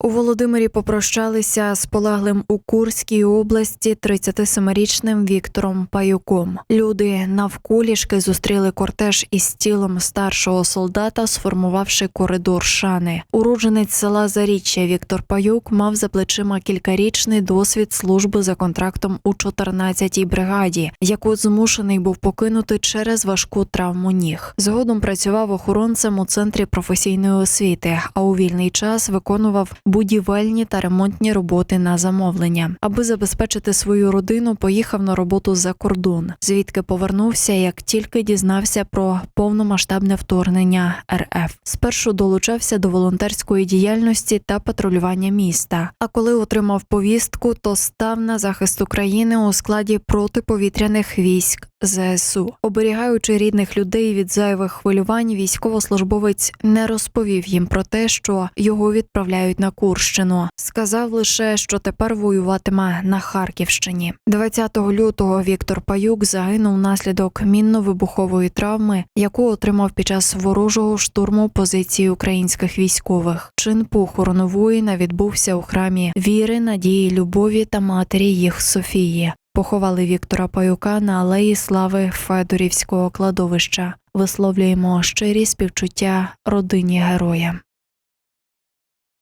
У Володимирі попрощалися з полеглим у Курській області 37-річним Віктором Паюком. Люди навколішки зустріли кортеж із тілом старшого солдата, сформувавши коридор шани. Уродженець села Заріччя Віктор Паюк мав за плечима кількарічний досвід служби за контрактом у 14-й бригаді, яку змушений був покинути через важку травму ніг. Згодом працював охоронцем у центрі професійної освіти, а у вільний час виконував будівельні та ремонтні роботи на замовлення. Аби забезпечити свою родину, поїхав на роботу за кордон, звідки повернувся, як тільки дізнався про повномасштабне вторгнення РФ. Спершу долучався до волонтерської діяльності та патрулювання міста. А коли отримав повістку, то став на захист України у складі протиповітряних військ ЗСУ. Оберігаючи рідних людей від зайвих хвилювань, військовослужбовець не розповів їм про те, що його відправляють на Курщину. Сказав лише, що тепер воюватиме на Харківщині. 20 лютого Віктор Паюк загинув внаслідок мінно-вибухової травми, яку отримав під час ворожого штурму позиції українських військових. Чин похорону воїна відбувся у храмі віри, надії, любові та матері їх Софії. Поховали Віктора Паюка на алеї слави Федорівського кладовища. Висловлюємо щирі співчуття родині героя.